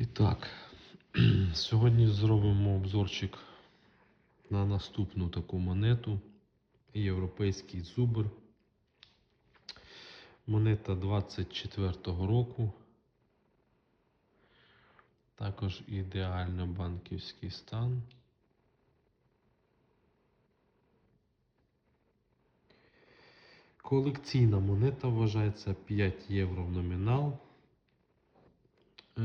І так, сьогодні зробимо обзорчик на наступну таку монету. Європейський зубр. Монета 24-го року. Також ідеально банківський стан. Колекційна монета вважається 5 євро в номінал. Е,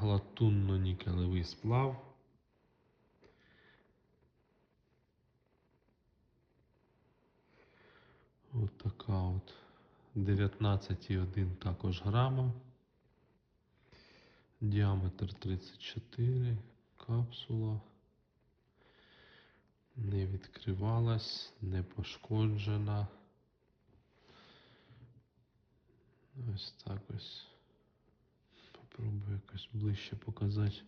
Латунно-нікелевий сплав. От така от 19,1 також грама. Діаметр 34, капсула. Не відкривалась, не пошкоджена. Ось так ось. Якось ближче показати.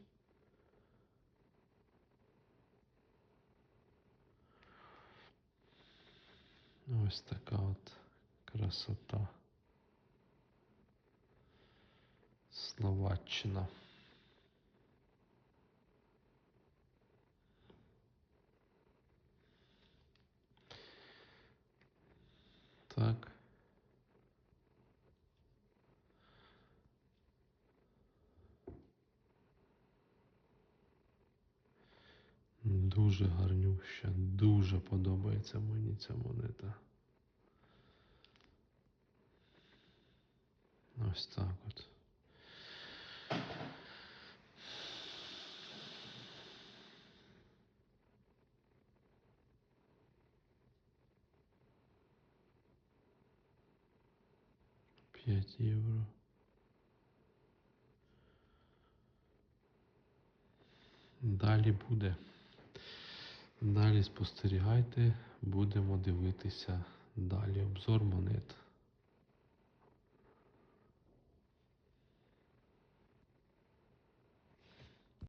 Ось така от красота. Словаччина. Так. Дуже гарнюща, дуже подобається мені ця монета. Ось так от. П'ять євро. Далі буде. Далі спостерігайте, будемо дивитися далі обзор монет.